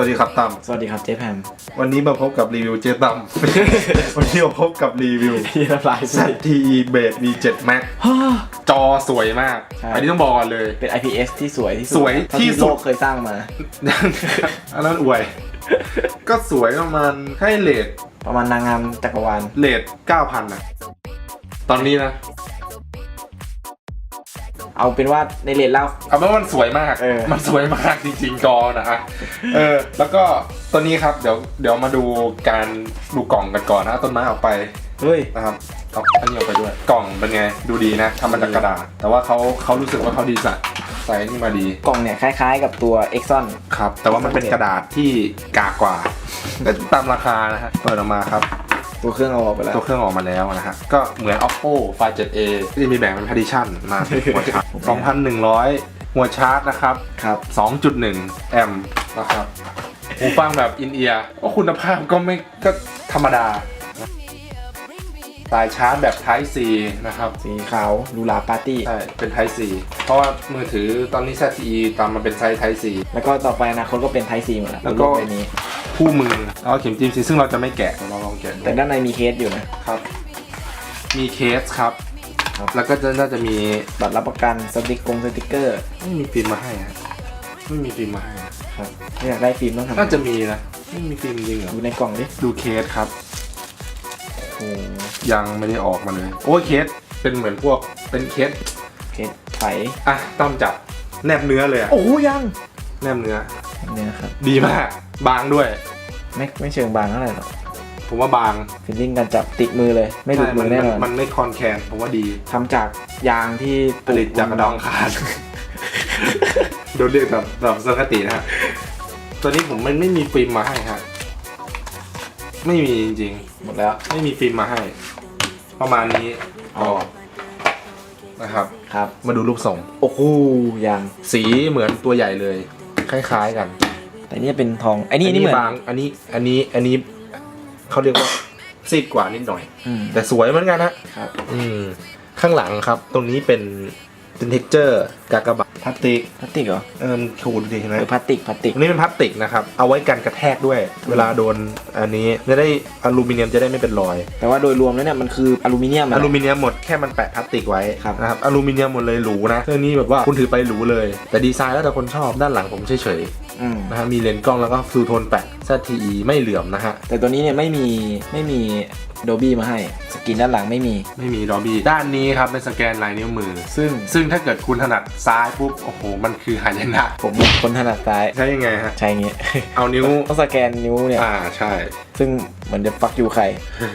วัสดีครับตั้มสวัสดีครับเจ๊แพมวันนี้มาพบกับรีวิวเจตั้ม วันนี้มาพบกับรีวิว ที่น้ำลายสิ ZTE Base V7 Max จอสวยมาก ใช่ อันนี้ต้องบอกก่อนเลย เป็น IPS ที่สวยที่สุดสวยเท่าที่สุด โลกเคยสร้างมา อันนั้นอวย ก็สวยประมาณให้เลทประมาณนางงามจักรวาลเลท9,000นะตอนนี้นะ เอาเป็นว่าในเลนเล่าเอาเป็นว่ามันสวยมาก เออ มันสวยมากจริงๆจอนะฮะเออ แล้วก็ตัวนี้ครับ เดี๋ยว เดี๋ยวมาดูการดูกล่องกันก่อนนะ ต้นไม้ออกไปเฮ้ย นะครับเอาอันนี้ออกไปด้วย กล่องเป็นไง ดูดีนะทำมาจากกระดาษ แต่ว่าเขาเขารู้สึกว่าเขาดีไซน์ใส่นี่มาดี กล่องเนี่ยคล้ายๆกับตัว Exxon ครับ แต่ว่ามันเป็นกระดาษที่กากกว่าก็ตามราคานะฮะ เปิดออกมาครับ ตัวเครื่องเอาออกไปแล้ว ตัวเครื่องออกมาแล้วนะฮะ ก็เหมือน oppo find 7a ที่จะมีแบ่งเป็น partition มาเป็นหัวชาร์จ2,100 หัวชาร์จนะครับครับ 2.1 แอมป์นะครับหูฟังแบบอินเอียร์ก็คุณภาพก็ไม่ก็ธรรมดา สายชาร์จแบบ Type C นะครับสีขาวลูลาปาร์ตี้ ใช่เป็น Type C เพราะว่ามือถือตอนนี้ ZTE ตามมาเป็นไซส์ Type C แล้วก็ต่อไปอนาคตก็เป็น Type C หมดแล้วแล้วก็บนโใบนี้ คู่มือแล้วก็เข็มจิ้มซีซึ่งเราจะไม่แกะเดี๋ยวเราลองแกะดูแต่ด้านในมีเคสอยู่นะ ครับ มีเคสครับ ครับ แล้วก็จะน่าจะมีบัตรรับประกันสติกกงสติกเกอร์ไม่มีฟิล์มมาให้ฮะไม่มีฟิล์มมาให้อะครับถ้าอยากได้ฟิล์มต้องทำไงน่าจะมีนะไม่มีฟิล์มจริงเหรอดูในกล่องดิดูเคสครับ โอ้โหยังไม่ได้ออกมาเลย โอ้ยเคสเป็นเหมือนพวกเป็นเคสเคสไฟอะต้อมจับแนบเนื้อเลยอะโอ้ยังแนบเนื้อ เนี่ยครับดีมาก บางด้วย ไม่ไม่เชิงบางเท่าไหร่หรอกผมว่าบางฟิลลิ่งการจับติดมือเลย ไม่หลุดใช่มือแน่นอนมันไม่คอนแคนผมว่าดีทำจากยางที่ผลิตจากกระดองคาดโดนเรียกแบบแบบสกตินะฮะตัวนี้ผมมันไม่มีฟิล์มมาให้ฮะไม่มีจริง หมดแล้วๆไม่มีฟิล์มมาให้ ประมาณนี้อ๋อนะครับ ครับ มาดูรูปทรง โอ้โหยางสีเหมือนตัวใหญ่เลย คล้าย ๆ กัน แต่นี่เป็นทองไอ้นี่อันนี่เหมือน บางอันนี้อันนี้อันนี้เขาเรียกว่าซีดกว่านิดหน่อย อืม แต่สวยเหมือนกันฮะครับ อืม ข้างหลังครับ ตรงนี้เป็นเป็นเท็กเจอร์กากบาท พลาสติกพลาสติกเหรอเออมันขูดดีใช่ไหมเออพลาสติกพลาสติกอันนี้เป็นพลาสติกนะครับ เอาไว้กันกระแทกด้วย เวลาโดนอันนี้จะได้อลูมิเนียมจะได้ไม่เป็นรอย แต่ว่าโดยรวมแล้วเนี่ยมันคืออลูมิเนียมอะ อลูมิเนียมหมดแค่มันแปะพลาสติกไว้ครับ นะครับอลูมิเนียมหมดเลยหรูนะเรื่องนี้แบบว่าคุณถือไปหรูเลย แต่ดีไซน์แล้วแต่คนชอบด้านหลังผมเฉยอืมๆนะฮะมีเลนส์กล้องแล้วก็ฟิลโทนแปะ ZTE ไม่เหลื่อมนะฮะแต่ตัวนี้เนี่ยไม่มีไม่มี โดบี้มาให้ สกินด้านหลังไม่มี ไม่มีดอบี้ด้านนี้ครับเป็นสแกนลายนิ้วมือ ซึ่งซึ่งถ้าเกิดคุณถนัดซ้ายปุ๊บโอ้โหมันคือหายนะผมเป็นคนถนัดซ้าย ใช้ยังไงฮะ ใช้อย่างงี้ เอานิ้ว ต้องสแกนนิ้วเนี่ย อ่าใช่ ซึ่งเหมือนจะฟักอยู่ใคร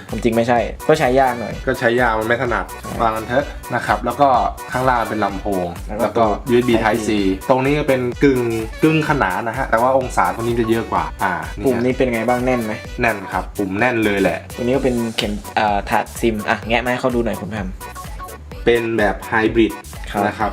ผมจริงไม่ใช่ ก็ใช้ยากหน่อย ก็ใช้ยาวมันไม่ถนัดวางกันเถอะนะครับ แล้วก็ข้างล่างเป็นลำโพง แล้วก็แล้วก็ USB Type C ตรงนี้ก็เป็นกึ่งกึ่งขนานนะฮะ แต่ว่าองศาตรงนี้จะเยอะกว่า อ่าปุ่มนี่นี้เป็นไงบ้างแน่นไหมแน่นครับ ปุ่มแน่นเลยแหละ ตัวนี้ก็เป็นเข็มอ่าถาดซิม อะ แงะมาให้เขาดูหน่อยคุณแพมเป็นแบบไฮบริดครับนะครับ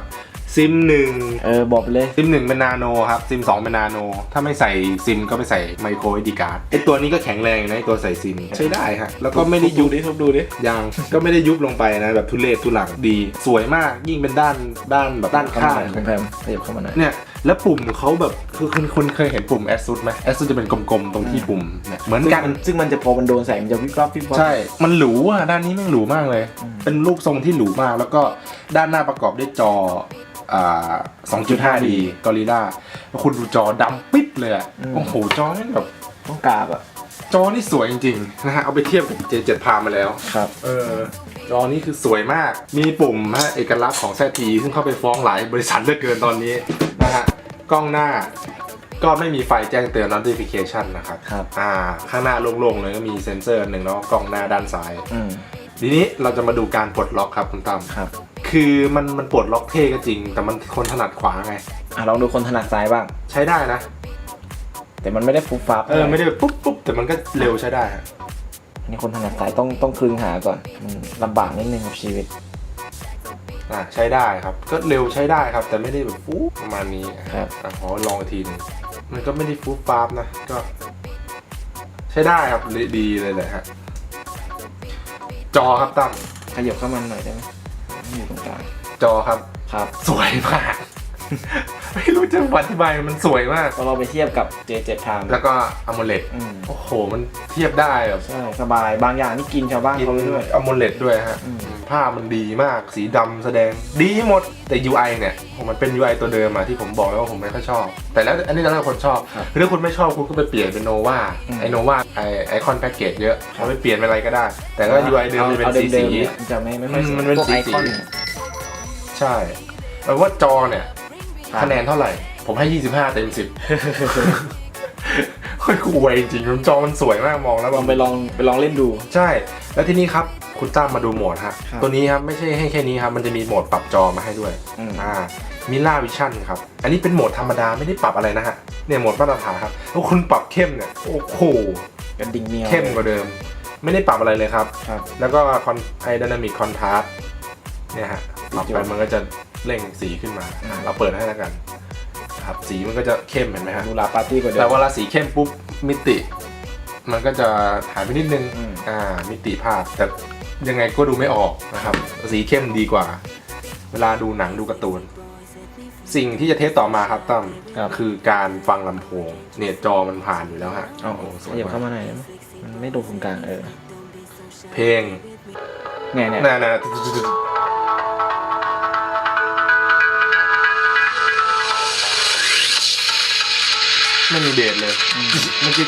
ซิมหนึ่งเออบอกไปเลย ซิมหนึ่งเป็นนาโนครับ ซิมสองเป็นนาโน ถ้าไม่ใส่ซิมก็ไปใส่ไมโคร SD card ไอตัวนี้ก็แข็งแรงอยู่นะไอตัวใส่ซิมใช้ได้ฮะแล้วก็ไม่ได้ยุบดิทุบดูดิยางก็ไม่ได้ยุบลงไปนะ แบบทุเรศทุลังดี สวยมากยิ่งเป็นด้านด้านแบบด้านเข้าข้ามาหน่อยคุณแพมขยับเข้ามาหน่อย เนี่ย แล้วปุ่มเขาแบบคือคุณคุณเคยเห็นปุ่ม ASUS ไหม ASUS จะเป็นกลมๆ ตรงที่ปุ่มเนี่ยเหมือนกัน ซึ่งมันจะพอมันโดนแสงมันจะวิบวับวิบวับ ใช่ มันหรูอะ ด้านนี้แม่งหรูมากเลย เป็นรูปทรงที่หรูมาก แล้วก็ด้านหน้าประกอบด้วยจอ อ่า 2.5D Gorilla แล้วคุณดูจอดำปิ๊บเลยอะโอ้โห จอนี่แบบต้องกราบอะจอนี่สวยจริงๆนะฮะเอาไปเทียบกับ J7 พามาแล้วครับ เออจอนี้คือสวยมาก มีปุ่มฮะเอกลักษณ์ของแซทีซึ่งเข้าไปฟ้องหลายบริษัทเหลือเกินตอนนี้นะฮะกล้องหน้าก็ไม่มีไฟแจ้งเตือน notification นะครับครับ อ่า ข้างหน้าโล่งๆเลยก็มีเซ็นเซอร์หนึ่งแล้วก็กล้องหน้าด้านซ้าย อืมทีนี้เราจะมาดูการปลดล็อกครับคุณตั้มครับ คือมันมันปลดล็อกเท่ก็จริง แต่มันคนถนัดขวาไง อะลองดูคนถนัดซ้ายบ้าง ใช้ได้นะ แต่มันไม่ได้ฟุบฟับเออไม่ได้แบบปุ๊บปุ๊บแต่มันก็เร็วใช้ได้ฮะอันนี้คนถนัดซ้ายต้องต้องคลึงหาก่อนมันลำบากนิดนึงกับชีวิต อ่าใช้ได้ครับ ก็เร็วใช้ได้ครับ แต่ไม่ได้แบบฟู๊ประมาณนี้ครับ อะขอลองอีกทีหนึงมันก็ไม่ได้ฟู๊ฟ้าบนะก็ ใช้ได้ครับดีเลยแหละฮะจอครับตั้มขยับเข้ามาหน่อยได้ไหม จอครับ ครับ สวยมาก ไม่รู้จะอธิบายมันสวยมาก พอเราไปเทียบกับ J7 Time แล้วก็อ m o เล d อืมโอ้โห มันเทียบได้แบบใช่สบายบางอย่างนี่กินชาวบ้านกินเขาไปด้วย อ m o เล d ด้วยฮะ อืม ภาพมันดีมาก สีดำแสดง ดีหมด แต่ UI เนี่ยผมมันเป็น UI ตัวเดิมอะที่ผมบอกแล้วว่าผมไม่ค่อยชอบ แต่แล้วอันนี้แล้วแต่คนชอบครับคือถ้าคุณไม่ชอบคุณก็ไปเปลี่ยนเป็นโนวาอืม ไอโนวาไอไอคอนแพ็กเกจเยอะเอาไปเปลี่ยนเป็นอะไรก็ได้ แต่ก็ UI เดิมมันจะเป็นอาสีดิสีมๆเนี่ยมันจะไม่ไม่ค่อยอืมมันเป็นพวกสีไอคอนสี ใช่แปลว่าจอเนี่ยครับคะแนนเท่าไหร่ ผมให้ 25 เต็ม 10ค่อยคูยจริงๆจอมันสวยมากมองแล้วลแบองบไปลองไปลองเล่นดู ใช่ แล้วทีนี้ครับคุณตั้มมาดูโหมดฮะครับตัวนี้ครับไม่ใช่ให้แค่นี้ครับ มันจะมีโหมดปรับจอมาให้ด้วยอืมอ่ามิล่าวิชั่นครับ อันนี้เป็นโหมดธรรมดาไม่ได้ปรับอะไรนะฮะ เนี่ยโหมดมาตรฐานครับ แล้วคุณปรับเข้มเนี่ย โอ้โหกันดิ่งเมียวเข้มกว่าเดิม ไม่ได้ปรับอะไรเลยครับครับแล้วก็คอนไอดนามิกคอนทราสเนี่ยฮะ ปรับไปมันก็จะเร่งสีขึ้นมาอะเราเปิดให้แล้วกันครับสีมันก็จะเข้มเห็นไหมฮะดูลาปาร์ตี้กว่าเดิแต่ม เวลาสีเข้มปุ๊บมิติ มันก็จะหายไปนิดนึงอืม อ่ามิติภาพแต่ยังไงก็ดูไม่ออกนะครับ สีเข้มดีกว่า เวลาดูหนังดูการ์ตูน สิ่งที่จะเทสต่อมาครับตั้มครับ คือการฟังลำโพง เนี่ยจอมันผ่านอยู่แล้วฮะเอาโอ้โหสขวยยับมาเข้ากมาหน่อยได้ไหมมันไม่ดูตรงกลางเออเพลงเนี่ยเนี่ยน่าน่า ไม่มีเบสเลยเมื่อกี้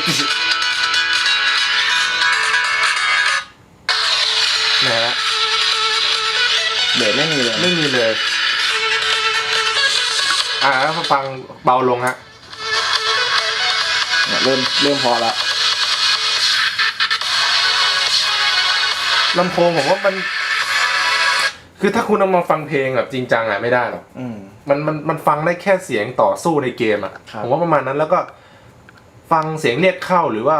นะฮะเบสไม่มีเลยไม่มีเลย อ่าแล้วพอฟังเบาลงฮะเนี่ยเริ่มเริ่มพอละลำโพงผมว่ามัน คือถ้าคุณเอามาฟังเพลงแบบจริงจังอะไม่ได้หรอก อืม มันมันมันฟังได้แค่เสียงต่อสู้ในเกมอะครับ ผมว่าประมาณนั้นแล้วก็ ฟังเสียงเรียกเข้าหรือว่า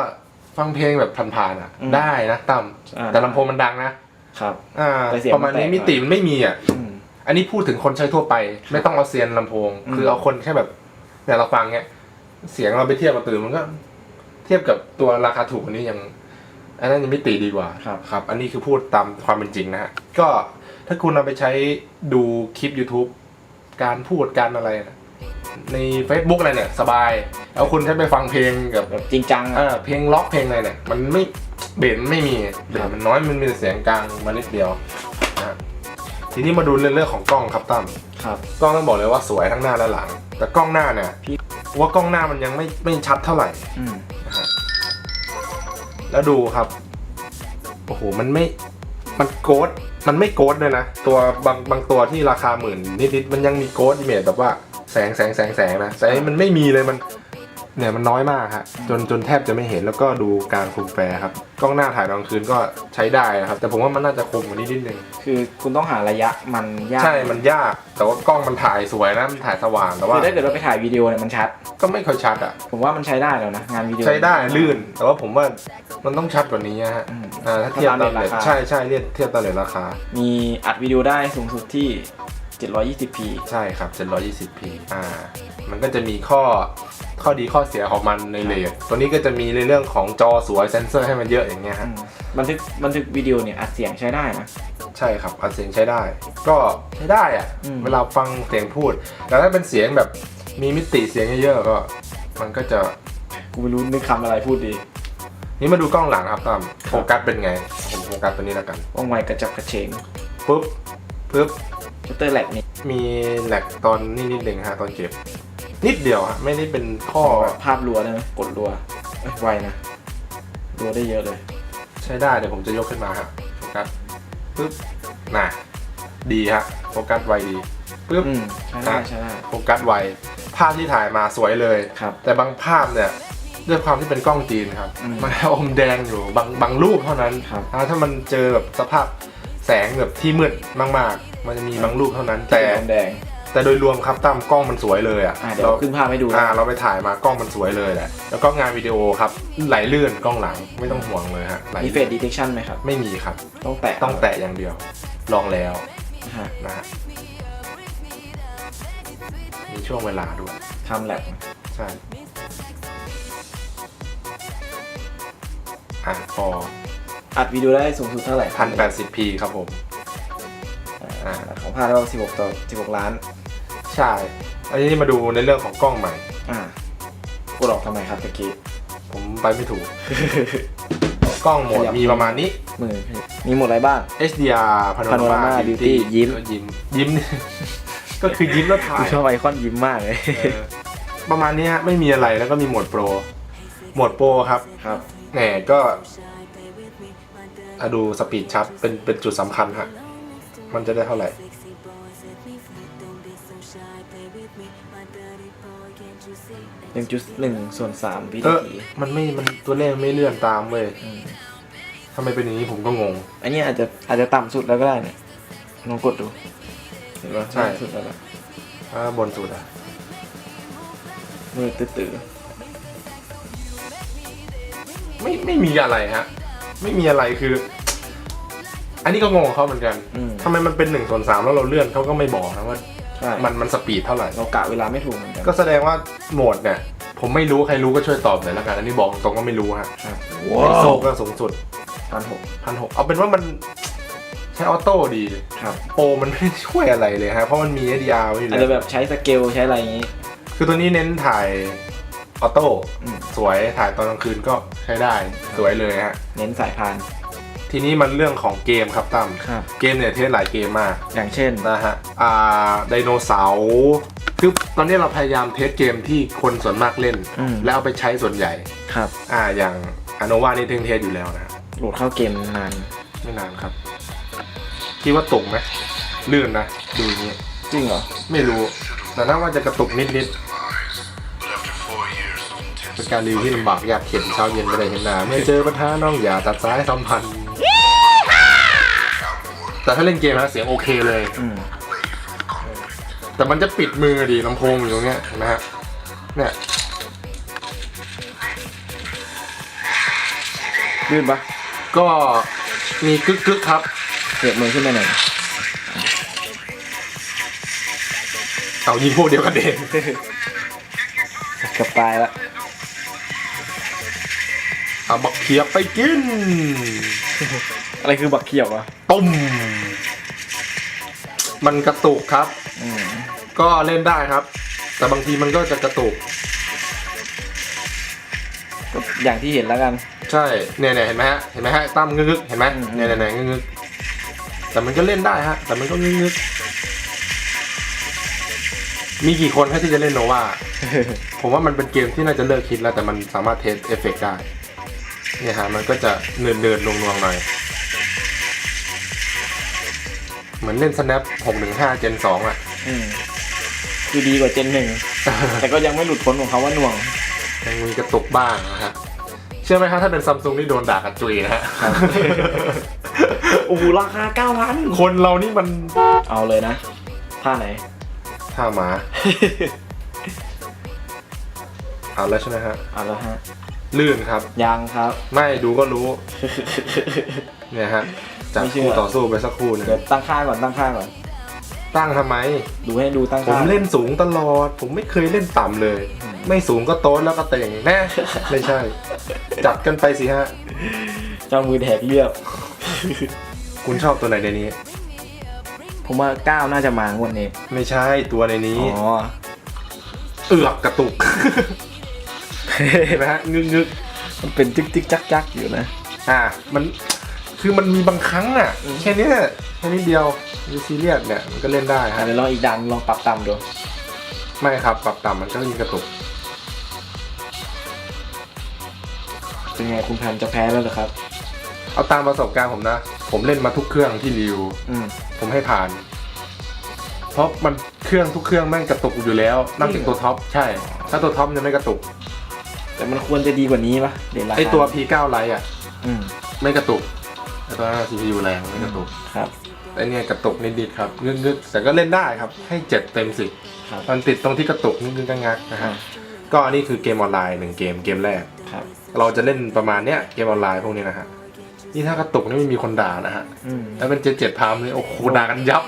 ฟังเพลงแบบผ่านๆอะได้นะตั้มอ่า แต่ลำโพงมันดังนะครับ อ่าแต่เสียงประมาณนี้มันแตกมิติมันไม่มีอะ อืม อันนี้พูดถึงคนใช้ทั่วไป ไม่ต้องเอาเซียนลำโพง อืม คือเอาคนแค่แบบเนี่ยเราฟังเนี้ยเสียงเราไปเทียบกับตื่นมันก็ เทียบกับตัวราคาถูกอันนี้ยัง อันนั้นยังมิติดีกว่าครับ ครับ อันนี้คือพูดตามความเป็นจริงนะฮะ ก็ถ้าคุณเอาไปใช้ดูคลิป YouTube การพูดการอะไรนะใน Facebook อะไรเนี่ย สบาย แล้วคุณใช้ไปฟังเพลงกับแบบจริงจังเออะอเพลงล็อกเพลงอะไรเนี่ย มันไม่เบสไม่มีเบสมันน้อยมันมีแต่เสียงกลางมานิดเดียวนะฮะทีนี้มาดูเรื่องของกล้องครับตั้ม ครับ กล้องต้องบอกเลยว่าสวยทั้งหน้าและหลัง แต่กล้องหน้าเนี่ยพี่ ว่ากล้องหน้ามันยังไม่ไม่ชัดเท่าไหร่ อืมแล้วดูครับ โอ้โห มันไม่ มันโกด มันไม่โกดเลยนะ ตัวบางบางตัวที่ราคาหมื่นนิดๆมันยังมีโกดอิเมจแบบว่าแสงแสงแสงแสงนะแต่อันนี้มันไม่มีเลยมัน เนี่ยมันน้อยมากฮะจนจนแทบจะไม่เห็นแล้วก็ดูการคุมแฟร์ครับกล้องหน้าถ่ายตอนกลางคืนก็ใช้ได้นะครับ แต่ผมว่ามันน่าจะคมกว่านี้นิดนึงคือคุณต้องหาระยะมันยากใช่มันยาก แต่ว่ากล้องมันถ่ายสวยนะมันถ่ายสว่างแต่ว่าคือถ้าเกิดเราไปถ่ายวิดีโอเนี่ยมันชัด ก็ไม่ค่อยชัดอะผมว่ามันใช้ได้แล้วนะงานวิดีโอใช้ได้ลื่น แต่ว่าผมว่ามันต้องชัดกว่านี้ฮะอืมอ่าถ้าเทียบตามถ้าตามเลเรททราคาใช่ใช่เรียกเทียบตามเลทราคา มีอัดวิดีโอได้สูงสุดที่ 720p ใช่ครับ 720p อ่า มันก็จะมีข้อ ข้อดีข้อเสียของมันในเลทตัวนี้ก็จะมีในเรื่องของจอสวยเซนเซอร์ให้มันเยอะอย่างเงี้ยอืฮะมบันทึกบันทึกวิดีโอเนี่ยอัดเสียงใช้ได้นะ ใช่ครับอัดเสียงใช้ได้ ก็ใช้ได้อะอืม เวลาฟังเสียงพูด แต่ถ้าเป็นเสียงแบบมีมิติเสียงเยอะๆก็มันก็จะ กูไม่รู้นึกคำอะไรพูดดี นี่มาดูกล้องหลังครับตั้มโฟกัสเป็นไง ผมโฟกัสตัวนี้แล้วกันว่องไวกระจับกระเฉงปุ๊บปุ๊บชัตเตอร์แลกนี่ มีแหลกตอนนี่นิดหนึ่งฮะตอนเก็บ นิดเดียวฮะไม่ได้เป็นข้อแบบภาพรัวได้ไหมกดรัวเอ้ยไวนะรัวได้เยอะเลย ใช้ได้เดี๋ยวผมจะยกขึ้นมาฮะโฟกัสปุ๊บน่ะดีฮะโฟกัสไวดีปุ๊บอืมใช้ได้ใช้ได้ โฟกัสไวภาพที่ถ่ายมาสวยเลย ครับแต่บางภาพเนี่ยด้วยความที่เป็นกล้องจีนครับอืมมันอมแดงอยู่บางบางรูปเท่านั้นครับ อ่าถ้ามันเจอแบบสภาพแสงแบบที่มืดมาก ๆ มันจะมีบางรูปเท่านั้นแต่สีแดง แต่โดยรวมครับตั้มกล้องมันสวยเลยอะอ่าเดี๋ยวขึ้นภาพให้ดูอ่านะเราไปถ่ายมากล้องมันสวยเลยแหละแล้วก็งานวิดีโอครับไหลลื่นกล้องหลังไม่ต้องห่วงเลยฮะไหลมีเฟลื่สนดีเทคชันไหมครับ ไม่มีครับ ต้องแตะต้องแตะอย่างเดียว ลองแล้วนะฮะนะฮะมีช่วงเวลาด้วย ทำแลบใช่อะพออัดวิดีโอได้สูงสุดเท่าไหร่พันแปดสิบพีครับผม อ่า ของภาพแล้ว16 ต่อ 16 ล้าน ใช่ อันนี้มาดูในเรื่องของกล้องใหม่ อ่ากดออกทำไมครับตะกี้ ผมไปไม่ถูก กล้องโหมดขยับมีประมาณนี้ มือมีหมดอะไรบ้าง HDR Panorama Panorama Beauty ยิ้มก็ยิ้มยิ้ม ก็คือยิ้มแล้วถ่ากูยชอบไอคอนยิ้มมากเลย เออประมาณนี้ฮะไม่มีอะไรแล้วก็มีโหมดโปร โหมดโปรครับ ครับ แหมก็ถ้าดูสปีดชัดเป็นเป็นจุดสำคัญฮะ มันจะได้เท่าไหร่ หนึ่งจุดหนึ่งส่วนสามวิเอนาอที มันไม่ มันตัวเลขไม่เลื่อนตามเว้ยมทำไมเป็นอย่างนี้ผมก็งง อันนี้อาจจะอาจจะต่ำสุดแล้วก็ได้เนี่ยลองกดดูเห็นปะใช่ ต่ำสุดแล้วล่ะถ้าบนสุดอะมือตื้อไม่ไม่มีอะไรฮะ ไม่มีอะไรคือ อันนี้ก็งงของเขาเหมือนกันๆอืมทำไมมันเป็นหนึ่งส่วนสามแล้วเราเลื่อนเขาก็ไม่บอกนะว่า ใช่ มันมันสปีดเท่าไหร่ เรากะเวลาไม่ถูกเหมือนกันก็แสดงว่าโหมดเนี่ย ผมไม่รู้ใครรู้ก็ช่วยตอบหน่อยละกันอันนี้บอกตรงก็ไม่รู้ฮะครับไอโซก็สูงสุดพันหกพันหกเอาเป็นว่ามันใช้ออโต้ดีครับโปรมันไม่ได้ช่วยอะไรเลยฮะเพราะมันมี HDR ไว้อยู่อาจแล้จะวแบบใช้สเกลใช้อะไรอย่างนี้ คือตัวนี้เน้นถ่ายออโต้อืม สวยถ่ายตอนกลางคืนก็ใช้ได้สวยเลยฮะ เน้นสายพาน ทีนี้มันเรื่องของเกมครับตั้มครับ เกมเนี่ยเทสหลายเกมมากอย่างเช่น นะฮะอ่าไดโนเสาร์คือตอนนี้เราพยายามเทสเกมที่คนส่วนมากเล่น อืม แล้วเอาไปใช้ส่วนใหญ่ ครับอ่าอย่างอโนวานี่เทงเทสอยู่แล้วนะโหลดเข้าเกมนานไม่นานครับคิดว่าตกไหมลื่นนะดูอย่างนี้จริงเหรอไม่รู้ แต่ถ้าว่าจะกระตุกนิดนิดๆเป็นการรีวิวที่ลำบากอยากเข็นเช้าเย็นไม่ได้เห็นหน้าไม่เจอปัญหาน้องอย่าตัดสายสัมพันธ์ แต่ถ้าเล่นเกมนะเสียงโอเคเลย อืมแต่มันจะปิดมือดีลำโพงอยู่ตรงเนี้ยเห็นไหมฮะเนี่ยลื่นปะก็มีกึกกึกๆครับ เสียบมือขึ้นมาหน่อยเอายิงพวกเดียวกันเองเกับตายละเอาบักเขียบไปกิน อะไรคือบักเขียววะตุ้ม มันกระตุกครับ อืมก็เล่นได้ครับ แต่บางทีมันก็จะกระตุก ก็อย่างที่เห็นแล้วกัน ใช่เนี่ยเนี่ยเห็นไหมฮะเห็นไหมฮะตั้มงึกๆเห็นไหมอืม เนี่ยเนี่ยเนี่ยงึกๆแต่มันก็เล่นได้ฮะ แต่มันก็งึกๆมีกี่คนให้ที่จะเล่นโนวาผมว่ามันเป็นเกมที่น่าจะเลิกคิดแล้ว แต่มันสามารถเทสเอฟเฟกต์ได้ เนี่ยฮะมันก็จะเนินเนินๆนวงๆหน่อย เหมือนเล่น snap 615 gen 2อะ อืมคือดีกว่าเจนหนึ่ง แต่ก็ยังไม่หลุดพ้นของเขาว่าหน่วง ยังมีกระตุกบ้างนะครับเชื่อไหมครับถ้าเป็นซัมซุงนี่โดนด่ากันจุยนะฮะครับโอ้โหราคาเก้าพันคนเรานี่มันเอาเลยนะท่าไหน ท่าหมา เอาแล้วใช่ไหมฮะ เอาแล้วฮะ ลื่นครับ ยังครับ ไม่ดูก็รู้ เนี่ยฮะ จากไม่เชื่อคู่ต่อสู้ไปสักครู่หนึงเดี๋ยวตั้งค่าก่อนตั้งค่าก่อน ตั้งทำไม ดูให้ดูตั้งผมค่าเล่นสูงตลอด ผมไม่เคยเล่นต่ำเลยอืมไม่สูงก็โต๊ะแล้วก็เต่งแน่ ไม่ใช่ จัดกันไปสิฮะ เจ้ามือแหกเลือกคุณชอบตัวไหนในนี้ ผมว่าเก้าน่าจะมางวดนี้ไม่ใช่ตัวในนี้ อ๋อ เอือกกระตุก เห็นไหมฮะงึกงึกมันเป็นจึ๊กจึ๊กจักจักอยู่นะๆอ่ามัน คือมันมีบางครั้งอะอืมแค่เนี้ยแค่นิดเดียวมีซีเรียสเนี่ยมันก็เล่นได้อะฮะเดี๋ยวลองอีกดันลองปรับต่ำดู ไม่ครับปรับต่ำมันก็มีกระตุกเป็นไงคุณแพนจะแพ้แล้วเหรอครับ เอาตามประสบการณ์ผมนะ ผมเล่นมาทุกเครื่องที่รีวิวอืม ผมให้ผ่าน เพราะมันเครื่องทุกเครื่องแม่งกระตุกอยู่แล้วนับถึงตัวท็อปใช่ ถ้าตัวท็อปยังไม่กระตุกแต่มันควรจะดีกว่านี้ปะเดี๋ยวราคาไอตัว P9 Lite อะ อืม ไม่กระตุก ไอตัวนั้น CPU แรงไม่กระตุกครับไอเนี่ยกระตุกนิดๆครับงึกๆแต่ก็เล่นได้ครับ ให้เจ็ดเต็มสิบครับ มันติดตรงที่กระตุกงึกๆงักๆนะฮะก็อันนี้คือเกมออนไลน์หนึ่งเกมเกมแรก ครับ เราเราจะเล่นประมาณเนี้ยเกมออนไลน์พวกนี้นะฮะนี่ถ้ากระตุกนี่ไม่มีคนด่านะฮะอืมถ้าเป็นเจ็ดเจ็ดพามนี่โอ้โหด่ากันยับ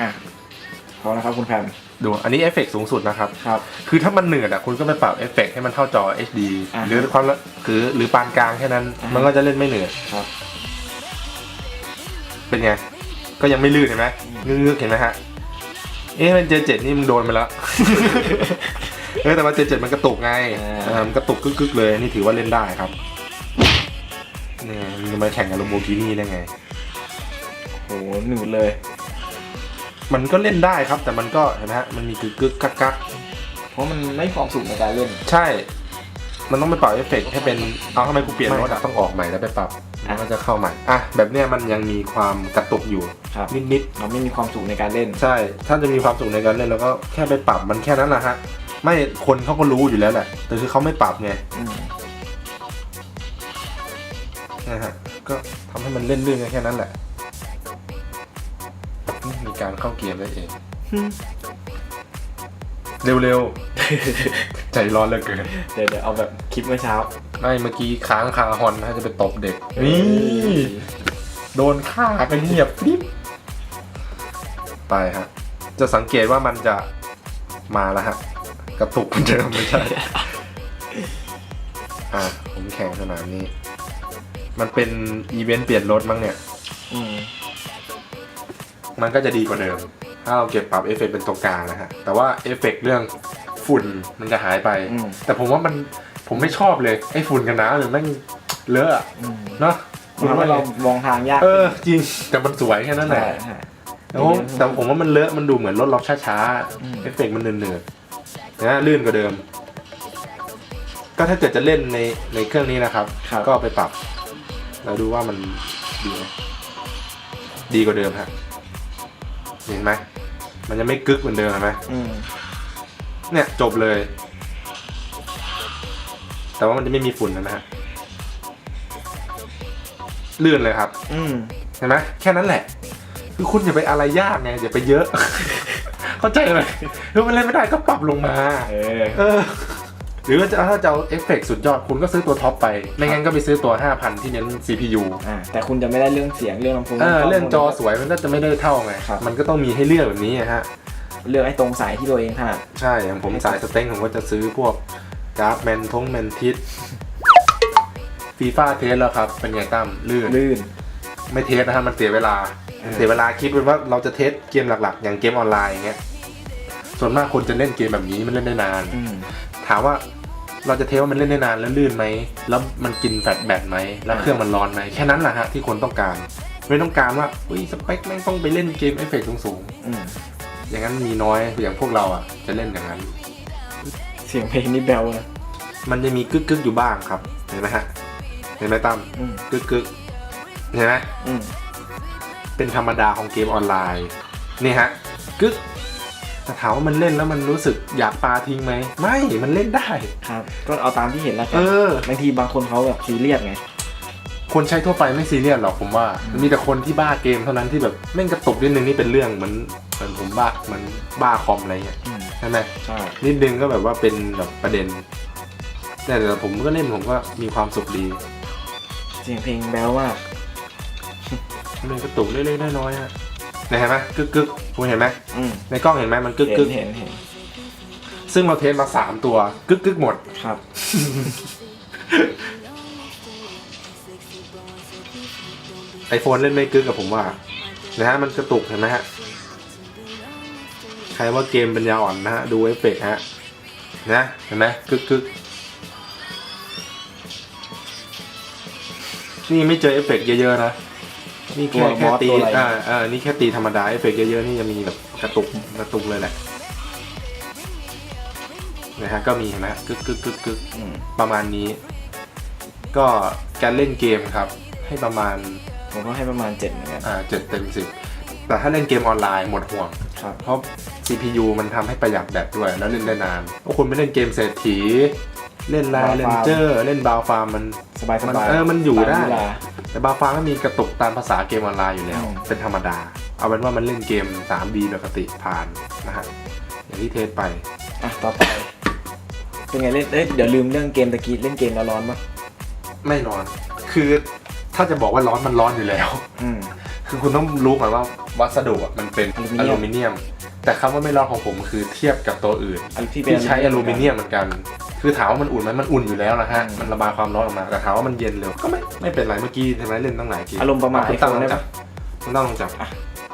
อะพอแล้วครับคุณแพน ดูอันนี้เอฟเฟกต์สูงสุดนะครับ ครับ คือถ้ามันเหนื่อยอะคุณก็ไปปรับเอฟเฟกต์ให้มันเท่าจอ HD อ่าหรือความละคือหรือปานกลางแค่นั้น อ่ามัมันก็จะเล่นไม่เหนื่อยครับ เป็นไง ก็ยังไม่ลื่นเห็นไหมอืม งึกๆเห็นไหมฮะ เอ๊ะมันเจเจ็ดนี่มึงโดนไปแล้ว เออแต่ว่าเจเจ็ดมันกระตุกไงอ่า เออมันกระตุกกึกๆเลยนี่ถือว่าเล่นได้ครับเนี่ยมึงจะมาแข่งกับโลโบกินี่ได้ไง โหหนูเลย มันก็เล่นได้ครับ แต่มันก็เห็นไหมฮะมันมีกึกกึกกักกักเพราะมันไม่มีความสุขในการเล่น ใช่ มันต้องไปปรับเอฟเฟกต์ให้เป็นเอาทำไมกูเปลี่ยนรถอะต้องออกใหม่แล้วไปปรับอะ มันก็จะเข้าใหม่อะแบบเนี้ยมันยังมีความกระตุกอยู่ครับนิดเราไม่มีความสุขในการเล่น ๆใช่ ถ้าจะมีความสุขในการเล่นแล้วก็แค่ไปปรับมันแค่นั้นแหละฮะไม่คนเขาก็รู้อยู่แล้วแหละแต่คือเขาไม่ปรับไงอืมนะฮะก็ทำให้มันเล่นเรื่องแค่นั้นแหละมี การเข้าเกมได้เอง เร็วๆ ใจร้อนเหลือเกิน เดี๋ยวเดี๋ยวเอาแบบคลิปเมื่อเช้า ไม่เมื่อกี้ค้างคาฮอนนะจะไปตบเด็ก นี่ โดนฆ่ากันเงียบฟริบไปฮะ จะสังเกตว่ามันจะมาแล้วฮะ กระตุกเหมือนเดิมไม่ใช่ อะ ผมแข่งสนามนี้ มันเป็นอีเวนต์เปลี่ยนรถมั้งเนี่ย อืม มันก็จะดีกว่าเดิม ถ้าเราเก็บปรับเอฟเฟกต์เป็นตัวกลางนะฮะ แต่ว่าเอฟเฟกต์เรื่องฝุ่นมันจะหายไปอืมแต่ผมว่ามันผมไม่ชอบเลยไอ้ฝุ่นกันนะเลยแม่งเลอะอะอืมเนาะทำให้เรามองทางยาก เออจริงแต่มันสวยแค่นั้นแหใช่ละใช่แต่ว่าแต่ผมว่ามันเลอะมันดูเหมือนรถล็อกช้าอืมๆเอฟเฟกต์มันเนืดๆนะลื่นกว่าเดิม ก็ถ้าเกิดจะเล่นในในเครื่องนี้นะครับครับก็ไปปรับ แล้วดูว่ามันดีไหมดีกว่าเดิมฮะ เห็นไหมมันจะไม่กึกเหมือนเดิมเห็นไหมอืมเนี่ยจบเลย แต่ว่ามันจะไม่มีฝุ่นนะฮะลื่นเลยครับ อืมเห็นไหมแค่นั้นแหละ คือคุณอย่าไปอะไรยากไงอย่าไปเยอะ เข้าใจไหมคือมันเล่นไม่ได้ก็ปรับลงมา เออ เออ หรือว่าจะถ้าจะเอาเอฟเฟกต์สุดยอดคุณก็ซื้อตัวท็อปไป ไม่งั้นก็ไปซื้อตัว 5,000 ที่เน้น CPU อ่าแต่คุณจะไม่ได้เรื่องเสียงเรื่องลำโพงเออข้เรื่องจอสวยมันก็จะไม่ได้เท่าไงครับมันก็ต้องมีให้เลือกแบบนี้อะฮะ เลือกให้ตรงสายที่ตัวเองถนัดใช่ อย่างผมสายสเต็งผมก็จะซื้อพวกกราฟแมนทงแมนทิสฟีฟ่าเทสแล้วครับ เป็นไงตั้มลื่นลื่น ไม่เทสนะฮะมันเสียเวลาเออเสียเวลาคิดเป็นว่าเราจะเทสเกมหลักๆ อย่างเกมออนไลน์อย่างเงี้ยส่วนมากคนจะเล่นเกมแบบนี้มันเล่นได้นานอืม ถามว่าเราจะเทสว่ามันเล่นได้นานแล้วลื่นไหม แล้วมันกินแฟลชแบตไหม แล้วเครื่องมันร้อนไหม แค่นั้นแหละฮะที่คนต้องการ ไม่ต้องการว่าอุ้ยสเปคแม่งต้องไปเล่นเกมเอฟเฟกต์สูงอืมๆอย่างนั้นมีน้อยอย่างพวกเราอะ จะเล่นอย่างนั้น เสียงเพลงนี่แบลนะมันจะมีกึกกึกๆอยู่บ้างครับ เห็นไหมฮะ เห็นไหมตั้มอืมกึกกึกๆเห็นไหมอืมเป็นธรรมดาของเกมออนไลน์ นี่ฮะกึก แต่ถามว่ามันเล่นแล้วมันรู้สึกอยากปาทิ้งไหม ไม่ มันเล่นได้ ครับ ก็เอาตามที่เห็นแล้วกัเอนอบางทีบางคนเขาแบบซีเรียสไง คนใช้ทั่วไปไม่ซีเรียสหรอกผมว่าอืมมีแต่คนที่บ้าเกมเท่านั้นที่แบบแม่งกระตุกนิดนึงนี่เป็นเรื่องเหมือนเหมือนผมบ้าเหมือนบ้าคอมอะไรเงี้ยอืมใช่ไหม ใช่ นิดนึงก็แบบว่าเป็นแบบประเด็นแต่แต่ผมก็เล่นผมก็มีความสุขดีเสียงเพลงแบลมากมันกระตุกเล็กๆน้อยๆฮะเนี่ยเห็นไหมกึกกึกๆคุณเห็นไหมอืมในกล้องเห็นไหมมันกึกเห็กึนกเห็นเห็นซึ่งเราเทสมาสามตัวกึกกึกๆหมด ครับ ไอโฟนเล่นไม่กึกกับผมว่า นะฮะมันกระตุกเห็นไหมฮะ ใครว่าเกมเป็นยาอ่อนนะฮะ ดูเอฟเฟกต์ฮะ นะ เห็นไหมกึกกึกนี่ไม่เจอเอฟเฟกต์เยอะๆนะ นี่แค่ตัวแค่บอสตีตัวอะไรอ่าอ่านี่แค่ตีธรรมดาเอฟเฟกต์เยอะๆ นี่จะมีแบบกระตุกกระตุกเลยแหละนะฮะก็มีเห็นไหมฮะกึกกึกกึกกึกอืมประมาณนี้ ก็การเล่นเกมครับ ให้ประมาณผมก็ให้ประมาณเจ็ดเหมือนกันอ่าเจ็ดเต็มสิบแต่ถ้าเล่นเกมออนไลน์หมดห่วง ครับ เพราะ CPU มันทำให้ประหยัดแบตด้วย แล้วเล่นได้นานถ้าคุณไปเล่นเกมเศรษฐี เล่นไลน์เลนเจอร์ เล่นบาวฟาร์มมันสบายสมันบายเออมันอยู่ได้ตามเวลา แต่บาวฟาร์มก็มีกระตุกตามภาษาเกมออนไลน์อยู่แล้วอืมเป็นธรรมดา เอาเป็นว่ามันเล่นเกม 3D ปกติผ่านนะฮะอย่างที่เทสไป อะต่อไป เป็นไงเล่นเอ้ยเดี๋ยวลืมเรื่องเกมตะกี้เล่นเกมแล้วร้อนปะไม่ร้อน คือถ้าจะบอกว่าร้อนมันร้อนอยู่แล้ว อืม คือคุณต้องรู้ก่อนว่าวัสดุอะมันเป็นออลูลูมิมิเนีเนียยมม แต่คำว่าไม่ร้อนของผมคือเทียบกับตัวอื่นอันที่เป็นที่ใช้อลูมิเนียมเหมือนกัน คือถามว่ามันอุ่นไหมมันอุ่นอยู่แล้วนะฮะอืมมันระบายความร้อนออกมา แต่ถามว่ามันเย็นเร็ว ก็ไม่ไม่เป็นไรเมื่อกี้ใช่ไหมเล่นตั้งหลายเกมอารมณ์ประมาณคุณตั้ง iPhone ลองได้จับปะคุณตั้งลองจับอะ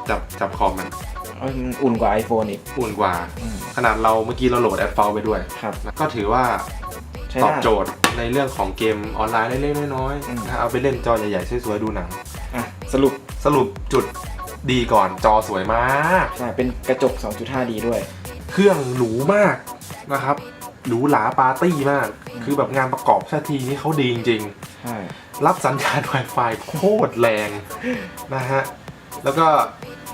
จับจับคอมมันอเอ้ยมัน อุ่นกว่า iPhone อีก อุ่นกว่าอืมขนาดเราเมื่อกี้เราโหลดแอดฟอลไปด้วยครับก็ถือว่าใช้ตอบได้โจทย์ในเรื่องของเกมออนไลน์เล็กๆน้อยอืมๆนะเอาไปเล่นจอใหญ่ๆสวยๆดูหนังอะสรุปสรุปจุด ดีก่อนจอสวยมากใช่เป็นกระจก 2.5D ด้วย เครื่องหรูมากนะครับหรูหราปาร์ตี้มาก คือแบบงานประกอบชาตินี้เขาดีจริงใช่ ๆ รับสัญญาณ Wi-Fi โคตรแรงนะฮะ แล้วก็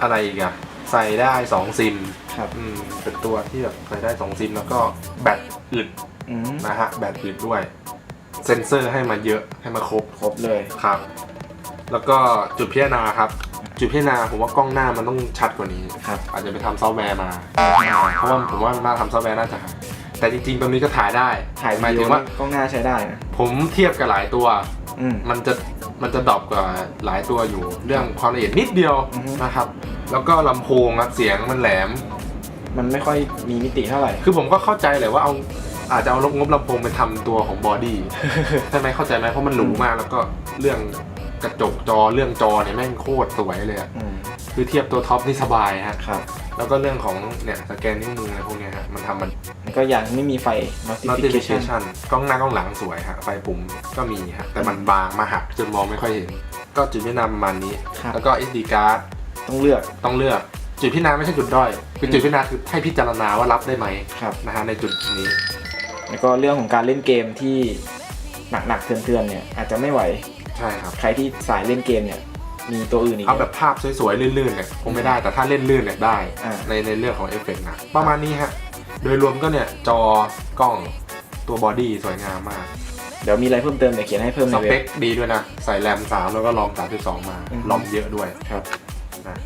อะไรอีกอะใส่ได้ 2 ซิมครับ อืมเป็นตัวที่แบบใส่ได้ 2 ซิม แล้วก็แบตอึดอืมนะฮะ แบตอึดด้วย เซนเซอร์ให้มาเยอะให้มาครบครบเลย ครับ แล้วก็จุดพิจารณาครับ จุดพิจารณาผมว่ากล้องหน้ามันต้องชัดกว่านี้ครับ อาจจะไปทำซอฟต์แวร์มา เพราะว่าผมว่าน่าทำซอฟต์แวร์น่าจะหายแต่จริงๆตรงนี้ก็ถ่ายได้ถ่ายหมายวิดีถึโองว่ากล้องหน้าใช้ได้นะผมเทียบกับหลายตัวอืมมันจะมันจะดรอปกว่าหลายตัวอยู่ เรื่องความละเอียดนิดเดียวอือฮึนะครับ แล้วก็ลำโพงอะเสียงมันแหลม มันไม่ค่อยมีมิติเท่าไหร่ คือผมก็เข้าใจเลยว่าเอาอาจจะเอางบลำโพงไปทำตัวของบอดี้ใช่ไหมเข้าใจไหมเพราะมันหรูมากแล้วก็เรื่อง กระจกจอเรื่องจอเนี่ยแม่งโคตรสวยเลยอะอืมคือเทียบตัวท็อปนี่สบายฮะ ครับแล้วก็เรื่องของเนี่ยสแกนนิ้วมืออะไรพวกเนี้ยฮะมันทำมัน แล้วก็อย่างไม่มีไฟ notification notification กล้องหน้ากล้องหลังสวยฮะไฟปุ่มก็มีฮะแต่มันบางมาหักจนมองไม่ค่อยเห็น ก็จุดพิจารณาประมาณนี้ ครับ แล้วก็ SD card ต้องเลือกต้องเลือก จุดพิจารณาไม่ใช่จุดด้อยคือจุดพิจารณาคือให้พิจารณาว่ารับได้ไหมครับ นะฮะในจุดนี้แล้วก็เรื่องของการเล่นเกมที่หนักๆเถื่อนๆเนี่ยอาจจะไม่ไหว ใช่ครับ ใครที่สายเล่นเกมเนี่ยมีตัวอื่นอีกเอาแบบภาพสวยๆลื่นๆเนี่ยคงไม่ได้แต่ถ้าเล่นลื่นเนี่ยได้อ่าในในเรื่องของเอฟเฟกต์นะประมาณนี้ฮะโดยรวมก็เนี่ยจอกล้องตัวบอดี้สวยงามมาก เดี๋ยวมีอะไรเพิ่มเติมเดี๋ยวเขียนให้เพิ่มสในเว็เปบคดีด้วยนะ ใส่แรม 3 แล้วก็รอม 32 มาอือฮึรอมเยอะด้วยครับนะ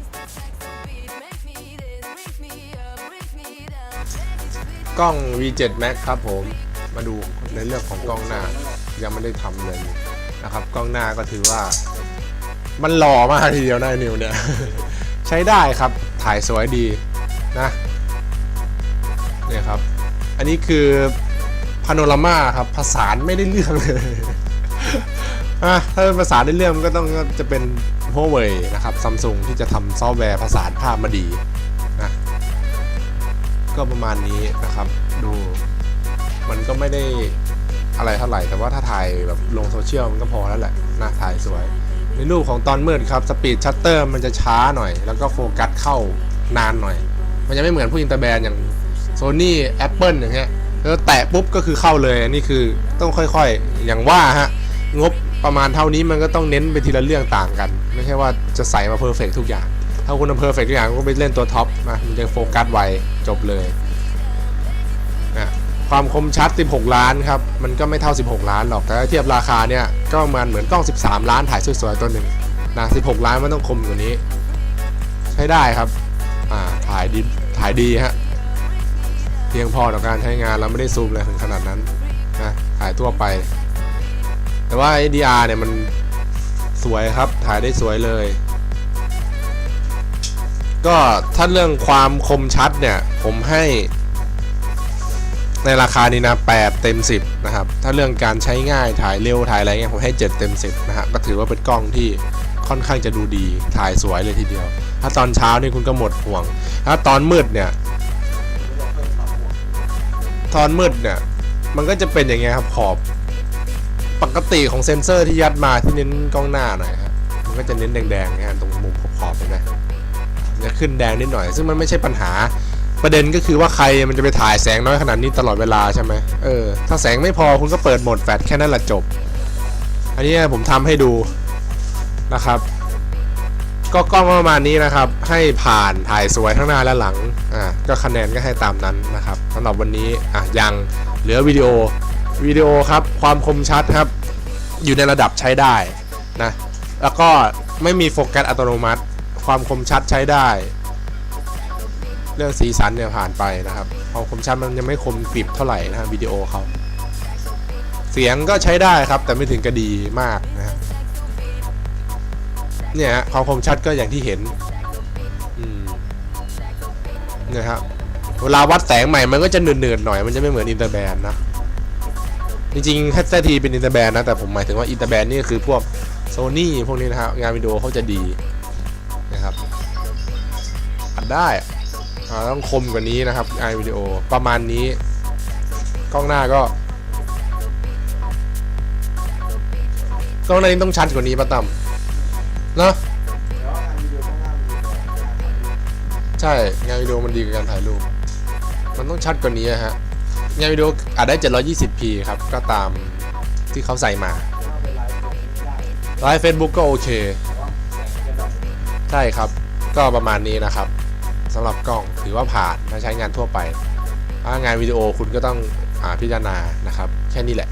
กล้อง V7 Max ครับผม มาดูในเรื่องของกล้องหน้า ยังไม่ได้ทำเลย นะครับ กล้องหน้าก็ถือว่า มันหล่อมากทีเดียวนะนิวเนี่ย ใช้ได้ครับถ่ายสวยดีนะเนี่ยครับ อันนี้คือพาโนรามาครับผสานไม่ได้เรื่องเลยอะถ้าเป็นภาษานได้เรื่องมันก็ต้องจะเป็น Huawei นะครับซัมซุงที่จะทำซอฟต์แวร์ผสานภาพมาดีนะก็ประมาณนี้นะครับ ดูมันก็ไม่ได้ อะไรเท่าไหร่ แต่ว่าถ้าถ่ายแบบลงโซเชียลมันก็พอแล้วแหละนะถ่ายสวย ในรูปของตอนมืดครับสปีดชัตเตอร์มันจะช้าหน่อย แล้วก็โฟกัสเข้านานหน่อย มันจะไม่เหมือนผู้อินเตอร์แบรนด์อย่าง Sony Apple อย่างเงี้ยแล้วแตะปุ๊บก็คือเข้าเลยนี่คือต้องค่อยๆ อย่างว่าฮะงบประมาณเท่านี้มันก็ต้องเน้นไปทีละเรื่องต่างกัน ไม่ใช่ว่าจะใส่มาเพอร์เฟกทุกอย่าง ถ้าคุณทำเพอร์เฟกทุกอย่างก็ไปเล่นตัวท็อปนะมันจะโฟกัสไวจบเลย ความคมชัด 16 ล้านครับ มันก็ไม่เท่า 16 ล้านหรอก แต่ถ้าเทียบราคาเนี่ย ก็ประมันเหมือนกล้อง 13 ล้านถ่ายสวยๆตัวหนึ่งนะ 16 ล้านมันต้องคมกว่านี้ ใช้ได้ครับ อ่า ถ่ายดี ถ่ายดีฮะ เพียงพอต่อการใช้งานเราไม่ได้ซูมอะไรถึงขนาดนั้นนะ ถ่ายทั่วไป แต่ว่า HDR เนี่ยมันสวยครับ ถ่ายได้สวยเลย ก็ถ้าเรื่องความคมชัดเนี่ย ผมให้ ในราคานี้นะ8เต็ม 10 นะครับ ถ้าเรื่องการใช้ง่ายถ่ายเร็วถ่ายอะไรเงี้ยผมให้ 7 เต็ม 10 นะฮะก็ถือว่าเป็นกล้องที่ค่อนข้างจะดูดีถ่ายสวยเลยทีเดียว ถ้าตอนเช้านี่คุณก็หมดห่วง ถ้าตอนมืดเนี่ย ตอนมืดเนี่ย มันก็จะเป็นอย่างเงี้ยครับขอบปกติของเซนเซอร์ที่ยัดมาที่เน้นกล้องหน้าหน่อยครับมันก็จะเน้นแดงๆนะฮะตรงมุมขอบๆเห็นไหมจะขึ้นแดงนิดหน่อย ซึ่งมันไม่ใช่ปัญหา ประเด็นก็คือว่าใครมันจะไปถ่ายแสงน้อยขนาดนี้ตลอดเวลาใช่ไหมเออ ถ้าแสงไม่พอคุณก็เปิดโหมดแฟลชแค่นั้นแหละจบ อันนี้ผมทำให้ดูนะครับ ก็กล้องประมาณนี้นะครับ ให้ผ่านถ่ายสวยทั้งหน้าและหลัง อ่า ก็คะแนนก็ให้ตามนั้นนะครับสำหรับวันนี้ อะ ยังเหลือวิดีโอ วิดีโอครับ ความคมชัดครับ อยู่ในระดับใช้ได้นะ แล้วก็ไม่มีโฟกัสอัตโนมัติ ความคมชัดใช้ได้ เรื่องสีสันเนี่ยผ่านไปนะครับความคมชัดมันยังไม่คมกริบเท่าไหร่นะฮะวิดีโอเขาเสียงก็ใช้ได้ครับ แต่ไม่ถึงกระดีมากนะฮะเนี่ยฮะความคมชัดก็อย่างที่เห็นนี่ยครับเวลาวัดแสงใหม่มันก็จะเนืดๆหน่อยมันจะไม่เหมือนอินเตอร์แบนนะจริงๆแฮตทีเป็นอินเตอร์แบนนะแต่ผมหมายถึงว่าอินเตอร์แบนนี่คือพวกโซนี่พวกนี้นะครับงานวิดีโอเขาจะดีนะครับอัดได้อ่า ต้องคมกว่านี้นะครับไอวิดีโอประมาณนี้ กล้องหน้าก็กล้องหน้านี้ต้องชัดกว่านี้ป้าตั้มเนะใช่ งานวิดีโอมันดีกว่าการถ่ายรูป มันต้องชัดกว่านี้อะฮะ งานวิดีโออาจได้ 720p ครับ ก็ตามที่เขาใส่มาไลฟ์เฟซบุ๊กก็โอเค ใช่ครับ ก็ประมาณนี้นะครับ สำหรับกล้องถือว่าผ่านมาใช้งานทั่วไปถ้างานวิดีโอคุณก็ต้องพิจารณานะครับ แค่นี้แหละ